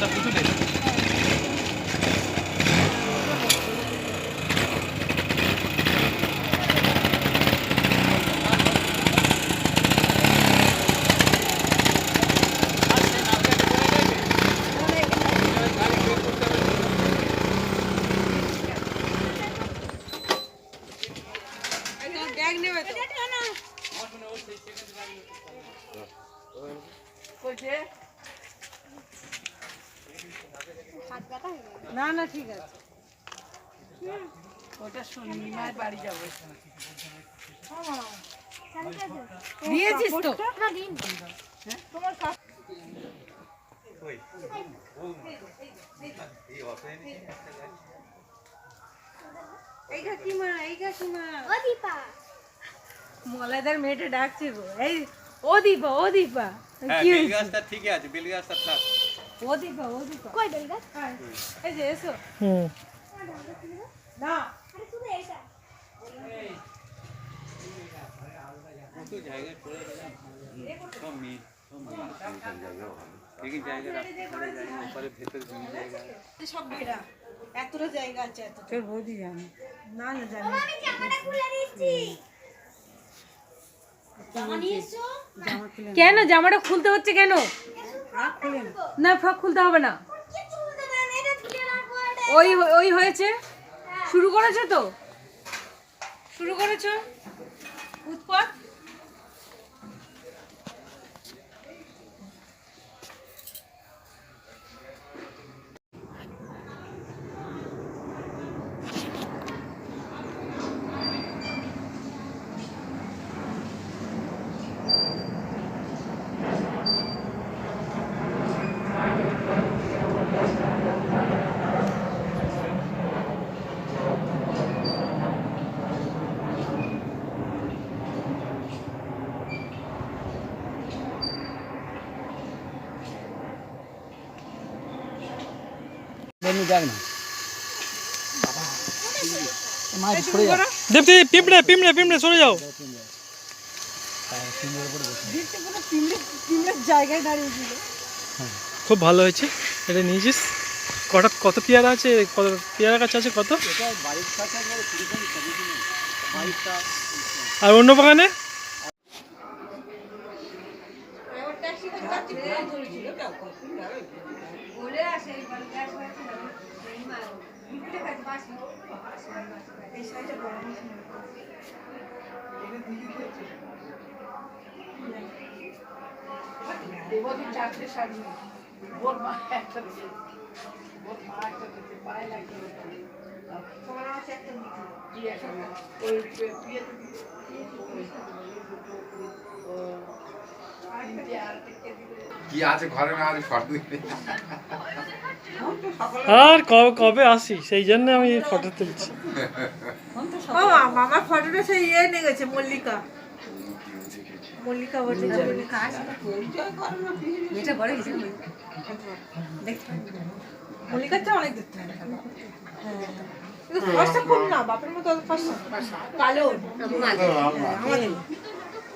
सब कुछ दे Okay. না না ঠিক আছে। ওটা শনিবার বাড়ি যাব। দিয়েছিস তো? তোমার এই কাকিমা এই কাকিমা মলাদার মেয়েটা ডাকছে গো। এই ও দীপা ও দীপা হ্যাঁ কি বেল গাছটা ঠিকই আছে বেল গাছটা থাক। ও দীপা ও দীপা। এই যে এসো না কত জায়গায় পড়ে গেলাম সব মেয়ে সব মেয়ে জায়গা রাস্তার জায়গা জমি জায়গা সব বেড়া এতটা জায়গা আছে এত তোর বৌদি জানে না না জানি খুলে কেন জামাটা খুলতে হচ্ছে কেন না। ফ্রক খুলতে হবে না। ওই ওই হয়েছে? শুরু করেছ তো? শুরু করেছ? উৎপাত? দেবতি পিঁপড়ে পিঁপড়ে পিঁপড়ে সরে যাও। খুব ভালো হয়েছে। এটা নিয়েছিস? কটা, কত পেয়ারা আছে? কত পেয়ারা গাছ আছে? কত? আর অন্য বাগানে? দেবতী চারটে শাড়ি ওর মা একটা দিয়েছে ওর মা একটা দিয়েছে পায়ে লাগিয়ে দিয়েছে। আর তোমার আছে একটা দিয়েছে। কি একটা? ওই বিয়েতে কি আছে ঘরে না আছে ফটো আর কবে কবে আসি? সেই জন্য আমি ফটো তুলছি। ও মামা, ফটোটা সেই ইয়ে নিয়ে গেছে মল্লিকা। মল্লিকা ভট্টাচার্য এটা বড় হয়েছে মল্লিকার অনেক দেখতে হয় হ্যাঁ না বাপের মতো কালো।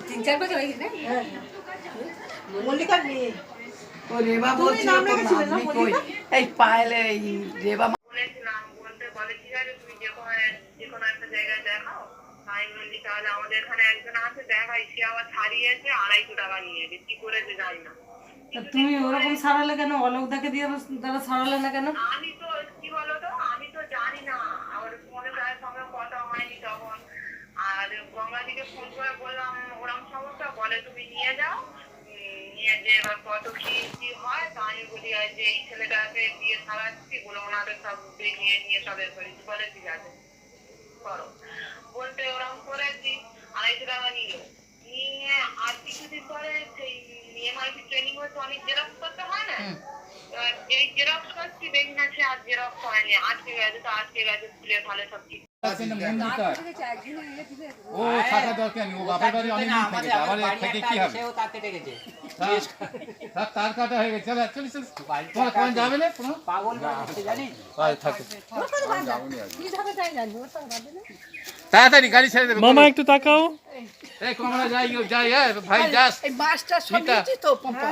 তিন চার বছর হয়ে গেছে হ্যাঁ। মেয়ে ও রেবা বলছিল? এই পায়েলে এই রেবা আমাদের এখানে একজন আছে দেখাই সে আবার ছাড়িয়েছে আড়াইশো টাকা নিয়েছে কি করেছে জানি না। তুমি ওরকম সারালে কেন? অলোকদাকে দিয়ে তারা সারালে না কেন? আমি তো কি বলতো আমি তো জানি না। আমার ফোনে তার সঙ্গে কথা হয়নি তখন। আর গঙ্গাদিকে ফোন করে বললাম ওরম সমস্যা বলে তুমি নিয়ে যাও। নিয়ে যে এবার কত কি কি হয় তা আমি বলি আর যে এই ছেলেটাকে দিয়ে সারাচ্ছি বলে ওনাদের সব দেখিয়ে নিয়ে সব এ করেছি বলে ঠিক আছে করো। বলতে ওরকম করেছি আড়াইশো টাকা নিল। নিয়ে আর কিছুদিন পরে সেই এমআইপি ট্রেনিং হচ্ছে অনেক জেরক্স করতে হয় না? যেই জেরক্স করছি দেখি না সে আর জেরক্স হয়নি আজকে গেছে তো আজকে গেছে খুলে ভালো সব ঠিক। ও থাকা দরকার নেই। ও বাপের বাড়ি অনেক দিন থেকে এর থেকে কি হবে? তার তার কাটা হয়ে গেছে। চলে চলে চল। তোমার কোন যাবে না কোনো? পাগল থাকে। তাড়াতাড়ি গাড়ি ছেড়ে দেবে মামা একটু তাকাও। এই কমলা যাই ভাই যাস। এই সব তো পম্পা?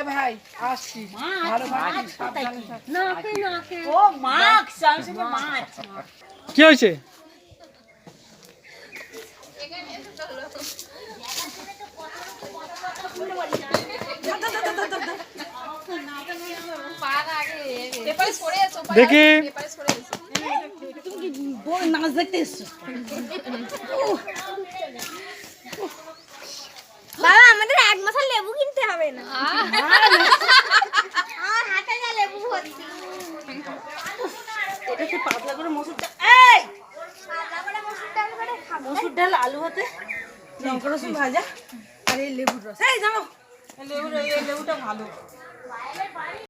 এ ভাই আসছি। ভালো। ও মাছ আমি মাছ। কি হয়েছে? দেখি। নাচ দেখতে বাবা আমাদের এক মাসের লেবু কিনতে হবে না। আমার হাতে যা লেবু ভর্তি এটা কি পাতলা করে মসুর ডাল? এই! পাতলা করে মসুর ডাল মসুর ডাল আলু হাতে? লঙ্কা রসুন ভাজা? এই লেবুর রস। এই জানো লেবুর লেবুটা ভালো।